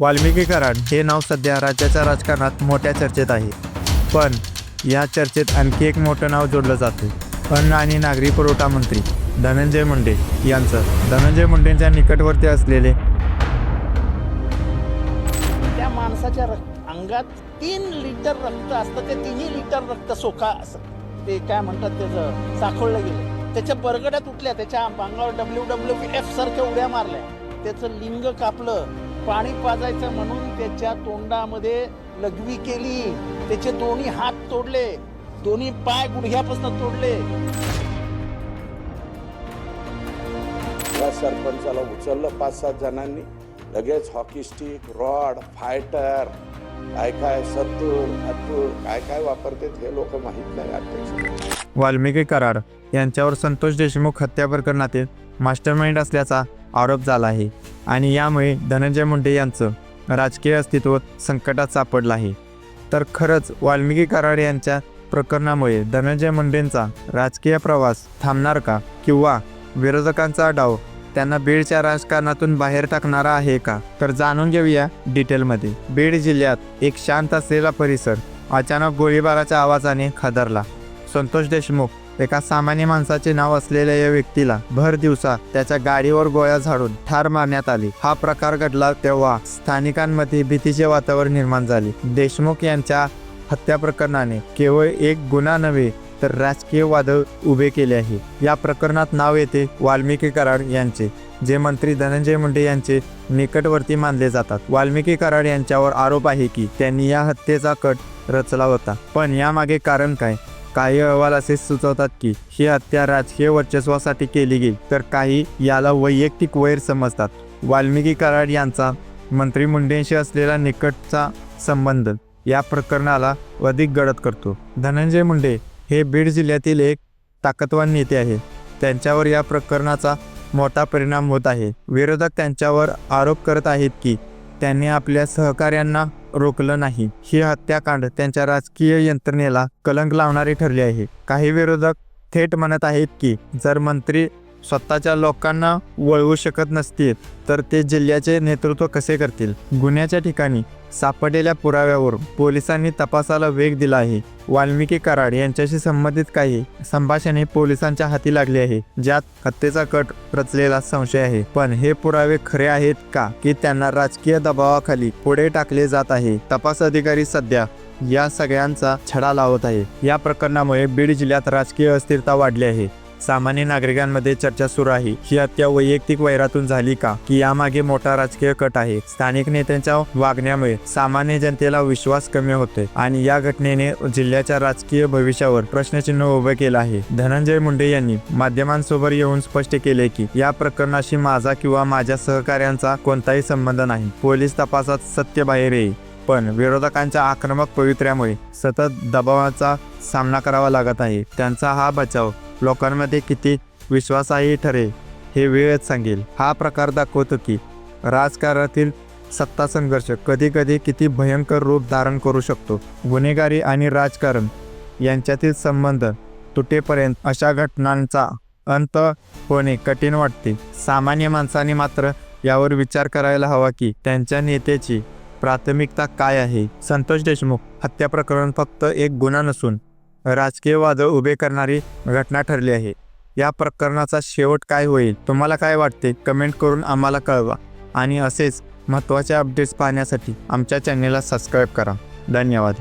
वाल्मिकी कराड हे नाव सध्या राज्याच्या राजकारणात मोठ्या चर्चेत आहे. पण या चर्चेत आणखी एक मोठं नाव जोडलं जातं अन्न आणि नागरी पुरवठा मंत्री धनंजय मुंडे यांचं. धनंजय मुंडेंच्या निकटवर्ती असलेले त्या माणसाच्या रक- अंगात तीन लिटर रक्त असतं ते तिन्ही लिटर रक्त सोखा असं. ते काय म्हणतात त्याचं? साखळलं गेलं. त्याच्या बरगड्या तुटल्या त्याच्या अंगावर डब्ल्यू डब्ल्यू एफ सारख्या उड्या मारल्या. त्याचं लिंग कापलं पाणी पाजायचं म्हणून त्याच्या तोंडामध्ये लघवी केली. त्याचे दोन्ही हात तोडले. दोन्ही पाय गुडघ्यापासून तोडले. या सरपंचाला उचललं पाच सात जणांनी. लगेच हॉकी स्टिक रॉड फायटर काय काय सत्तूर हत्तूर काय काय वापरतात हे लोक माहीत नाही अध्यक्ष. वाल्मिकी कराड यांच्यावर संतोष देशमुख हत्या प्रकरणातील मास्टरमाइंड असल्याचा आरोप झाला आहे. आणि यामुळे धनंजय मुंडे यांचं राजकीय अस्तित्व संकटात सापडलं आहे. तर खरंच वाल्मिकी कराड यांच्या प्रकरणामुळे धनंजय मुंडेंचा राजकीय प्रवास थांबणार का? किंवा विरोधकांचा डाव त्यांना बीडच्या राजकारणातून बाहेर टाकणारा आहे का? तर जाणून घेऊया डिटेलमध्ये. बीड जिल्ह्यात एक शांत असलेला परिसर अचानक गोळीबाराच्या आवाजाने खदरला. संतोष देशमुख एका सामान्य माणसाचे नाव असलेल्या या व्यक्तीला भर दिवसा त्याच्या गाडीवर गोळ्या झाडून ठार मारण्यात आली. हा प्रकार घडला तेव्हा स्थानिकांमध्ये भीतीचे वातावरण निर्माण झाले. देशमुख यांच्या हत्या प्रकरणाने केवळ एक गुन्हा नव्हे तर राजकीय वादळ उभे केले आहे. या प्रकरणात नाव येते वाल्मिकी कराड यांचे जे मंत्री धनंजय मुंडे यांचे निकटवर्ती मानले जातात. वाल्मिकी कराड यांच्यावर आरोप आहे की त्यांनी या हत्येचा कट रचला होता. पण यामागे कारण काय? काही अहवाल असे सुचवतात की ही हत्या राजकीय वर्चस्वासाठी केली गेली तर काही याला वैयक्तिक वैर समजतात. वाल्मिकी कराड यांचा मंत्री मुंडेंशी असलेला निकटचा संबंध या प्रकरणाला अधिक गडद करतो. धनंजय मुंडे हे बीड जिल्ह्यातील एक ताकदवान नेते आहे त्यांच्यावर या प्रकरणाचा मोठा परिणाम होत आहे. विरोधक त्यांच्यावर आरोप करत आहेत की त्यांनी आपल्या सहकार्यांना रोखलं नाही. ही हत्याकांड त्यांच्या राजकीय यंत्रणेला कलंक लावणारी ठरली आहे. काही विरोधक थेट म्हणत आहेत की जर मंत्री स्वतःच्या लोकांना वळवू शकत नसतील तर ते जिल्ह्याचे नेतृत्व कसे करतील? गुन्ह्याच्या ठिकाणी सापडलेल्या पुराव्यावर पोलिसांनी तपासाला वेग दिला आहे. वाल्मिकी कराड यांच्याशी संबंधित काही संभाषणे पोलिसांच्या हाती लागली आहे ज्यात हत्येचा कट रचलेला संशय आहे. पण हे पुरावे खरे आहेत का की त्यांना राजकीय दबावाखाली पुढे टाकले जात आहे? तपास अधिकारी सध्या या सगळ्यांचा छडा लावत आहे. या प्रकरणामुळे बीड जिल्ह्यात राजकीय अस्थिरता वाढली आहे. सामान्य नागरिकांमध्ये चर्चा सुरू आहे. ही हत्या वैयक्तिक वैरातून झाली का? की यामागे मोठा राजकीय कट आहे? स्थानिक नेत्यांच्या वागण्यामुळे सामान्य जनतेला विश्वास कमी होते आणि या घटनेने जिल्ह्याच्या राजकीय भविष्यावर प्रश्नचिन्ह उभे केलं आहे. धनंजय मुंडे यांनी माध्यमांसोबत येऊन स्पष्ट केले की या प्रकरणाशी माझा किंवा माझ्या सहकार्यांचा कोणताही संबंध नाही. पोलीस तपासात सत्य बाहेर येईल. पण विरोधकांच्या आक्रमक पवित्र्यामुळे सतत दबावाचा सामना करावा लागत आहे. त्यांचा हा बचाव लोकांमध्ये किती विश्वासाही ठरेल हे वेळच सांगेल. हा प्रकार दाखवतो की राजकारणातील सत्ता संघर्ष कधी कधी किती भयंकर रूप धारण करू शकतो. गुन्हेगारी आणि राजकारण यांच्यातील संबंध तुटेपर्यंत अशा घटनांचा अंत होणे कठीण वाटते. सामान्य माणसाने मात्र यावर विचार करायला हवा की त्यांच्या नेत्याची प्राथमिकता काय आहे? संतोष देशमुख हत्या प्रकरण फक्त एक गुन्हा नसून राजकीय वादळ उभे करणारी घटना ठरली आहे. या प्रकरणाचा शेवट काय होईल तुम्हाला काय वाटते? कमेंट करून आम्हाला कळवा. आणि असेच महत्त्वाचे अपडेट्स पाहण्यासाठी आमच्या चॅनेलला सबस्क्राईब करा. धन्यवाद.